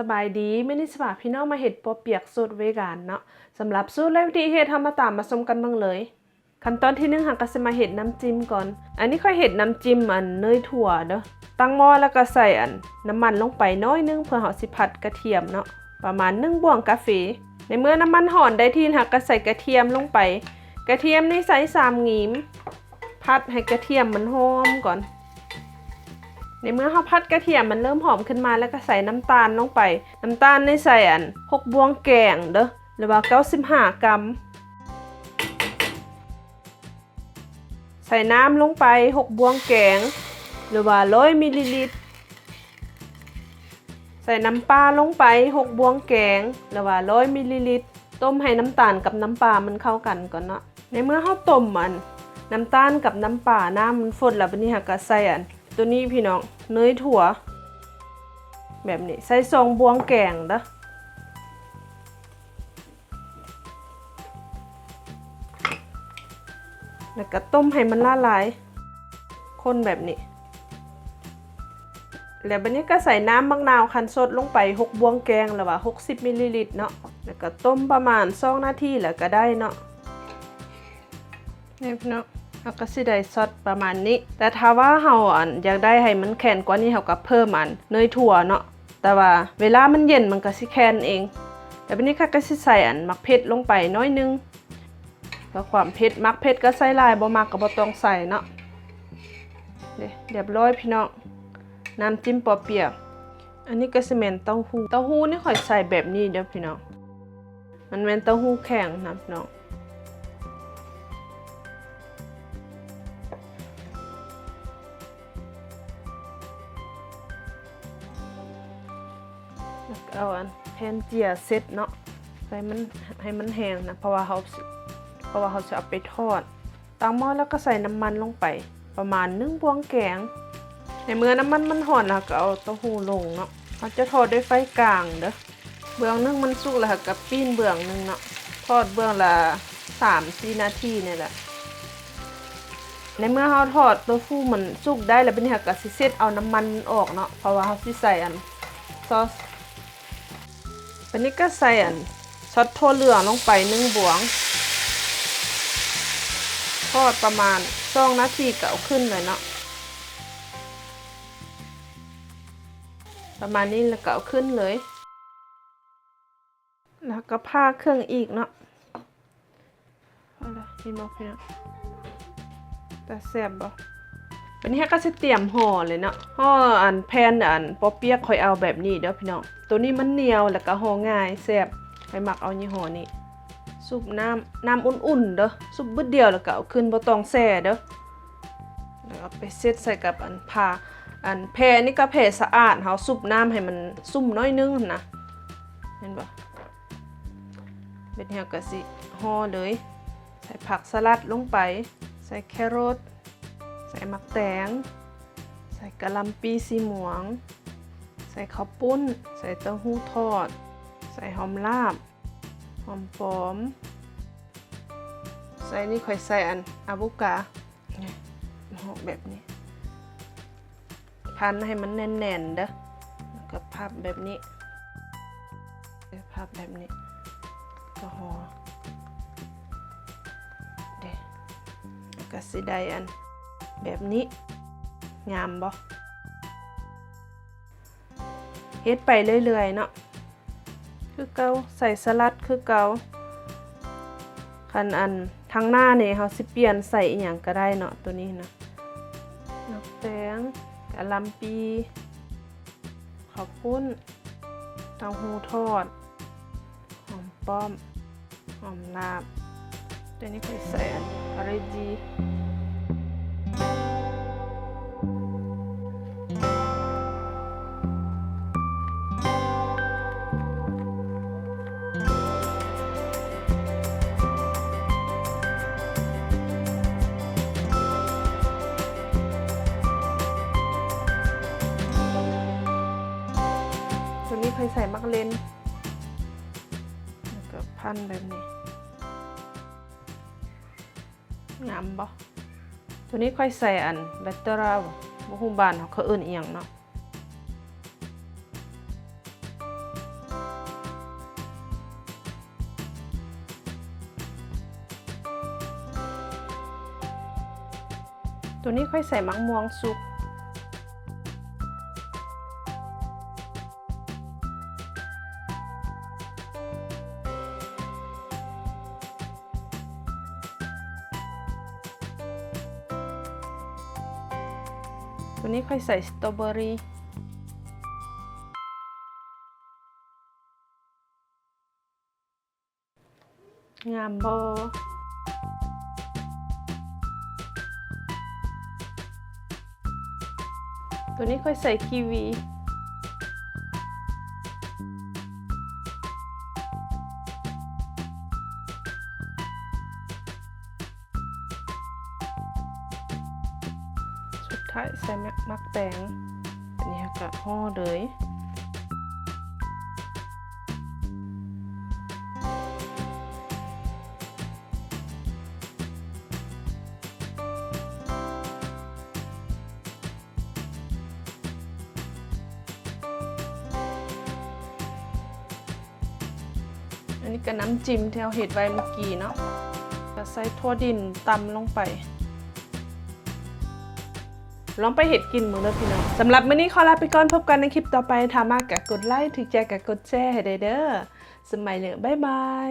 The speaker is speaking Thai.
สบายดีไม่ได้สบาพี่น้องมาเห็ดปอเปียกสูตรเวกานเนาะสำหรับสูตรและวิธีเฮ็ดทำมาตามมาชมกันบ้างเลยขั้นตอนที่หนึ่งหักก็จะมาเห็ดน้ำจิ้มก่อน อันนี้ค่อยเห็ดน้ำจิ้มอันเนยถั่วเด้อตั้งหม้อแล้วก็ใส่อันน้ำมันลงไปน้อยนึงเพื่อเฮาสิผัดกระเทียมเนาะประมาณ1บ่วงกาแฟในเมื่อน้ำมันหอนได้ที่หักก็ใส่กระเทียมลงไป กระเทียมนี่ใส่สามหงีมพัดให้กระเทียมมันหอมก่อน ในเมื่อเราพัดกระเทียมมันเริ่มหอมขึ้นมาแล้วก็ใส่น้ำตาลลงไป น้ำตาลในใส่อันหกบวงแกงเด้อหรือว่าเก้าสิบห้ากรัม ใส่น้ำลงไปหกบวงแกง หรือว่าร้อยมิลลิลิตร ใส่น้ำปลาลงไปหกบวงแกง หรือว่าร้อยมิลลิลิตร ต้มให้น้ำตาลกับน้ำปลามันเข้ากันก่อนเนาะ ในเมื่อเราวต้มมัน น้ำตาลกับน้ำปลาน้ำมันฟดแล้วบัดนี้หากก็ใส่อัน ตัวนี้พี่น้องเนยถั่ว แบบนี้ใส่ซองบวงแกงเด้อแล้วก็ต้มให้มันละลาย คนแบบนี้ แล้วบัดนี้ก็ใส่น้ำมะนาวคั้นสดลงไป 6 บวงแกงหรือว่า 60มิลลิลิตรเนาะ แล้วก็ต้มประมาณ2นาทีแล้วก็ได้เนาะนี่พี่น้อง เราก็สิได้ซอสประมาณนี้ แต่ถ้าว่าเฮาอันอยากได้ให้มันแข็งกว่านี้เฮาก็เพิ่มอันเนยถั่วเนาะแต่ว่าเวลามันเย็นมันก็สิแข็งเองแต่วันนี้ค่ะก็สิใส่อันมักเผ็ดลงไปน้อยนึงเพื่อความเผ็ดมักเผ็ดก็ใส่ลายบ่มักก็บ่ต้องใส่เนาะเรียบร้อยพี่น้องน้ำจิ้มปอเปียกอันนี้ก็สิแม่นเต้าหู้เต้าหู้นี่ข่อยใส่แบบนี้เด้อพี่น้องมันแม่นเต้าหู้แข็งนะพี่น้อง แล้วก็เอาอันแผ่นเจียเสร็จเนาะให้มันให้มันแห้งนะเพราะว่าเขาเพราะว่าเขาจะเอาไปทอดตั้งหม้อแล้วก็ใส่น้ำมันลงไป ประมาณนึ่งบวงแกงในเมื่อน้ำมันมันห่อนแล้วก็เอาเต้าหู้ลงเนาะเขาจะทอดด้วยไฟกลางเด้อเบื้องนึงมันสุกแล้วก็กับปิ้นเบื้องนึงเนาะทอดเบื้องละสามสี่นาทีนี่แหละในเมื่อเขาทอดเตัวฟูมันสุกได้แล้วเป็นหักกะสิเซตเอาน้ำมันออกเนาะเพราะว่าเขาสิใส่อันซอส วันนี้ก็ใส่อันช็อตโทเหลืองลงไปนึ่งบวง ทอดประมาณสองนาทีก็เอาขึ้นเลยเนาะประมาณนี้แล้วก็เอาขึ้นเลย แล้วก็ผ้าเครื่องอีกเนาะเอาละพี่น้องพี่น้องแต่แซ่บบ่ วันนี้ก็จะเตรียมห่อเลยเนาะห่ออันแผ่นอันปอเปียกคอยเอาแบบนี้เด้อพี่น้องตัวนี้มันเหนียวแล้วก็ห่อง่ายแซ่บไปหมักเอายี่ห้อนี้ซุปน้ำน้ำอุ่นๆเด้อซุปบึดเดียวแล้วก็เอาขึ้นบ่ต้องแช่เด้อแล้วเอาไปเซตใส่กับอันผ้าอันแพรนี่ก็แพรสะอาดเฮาซุปน้ำให้มันซุ่มน้อยนึงนนะเห็นบ่เป็นเฮาก็สิห่อเลย ใส่ผักสลัดลงไป ใส่แครอท ใส่มักแตง ใส่กะหล่ำปีสีหมวง ใส่ข้าวปุ้น ใส่เต้าหู้ทอด ใส่หอมลาบ หอมปอม ใส่นี่ค่อยใส่อันอะโวกาเนี่ยหอมแบบนี้ พันให้มันแน่นๆเด้อแล้วก็พับแบบนี้พับแบบนี้ก็ห่อเด้แล้วก็สิได้อัน แบบนี้ งามบ่เฮ็ดไปเรื่อยๆเนาะคือเกาใส่สลัดคือเกาคันอันทางหน้าเนี่ยเขาสิเปลี่ยนใส่อหย่างก็ได้เนาะตัวนี้นะนักแตงกะหลำปีข้าวปุ้นเต้าหู้ทอด หอมป้อม หอมลาบ ตัวนี้คือใส่อันอะไรดี ใคยใส่มักเลนแล้วก็พันแบบนี้ งามบ่ตัวนี้ค่อยใส่อันแบตเตอรี่บ่ฮู้บานเขาเขาเอิ้นอียงเนาะตัวนี้ค่อยใส่มังม่วงสุก ตัวนี้ค่อยใส่สตรอเบอรี่งามบอตัวนี้ค่อยใส่กีวี ท้ายใส่แมกมักแตงอันนี้ก็ห่อเลยอันนี้ก็น้ำจิ้มที่เราเห็ดไว้เมื่อกี้เนาะก็ใส่ทั่วดินตำลงไป ลองไปเห็ดกินมือเด้อพี่น้องสำหรับมื้อนี้ขอลาไปก่อนพบกันในคลิปต่อไปถ้ามากกะกดไลค์ถึงใจกะกดแชร์ให้ได้เด้อสมัยเหลือบ๊ายบาย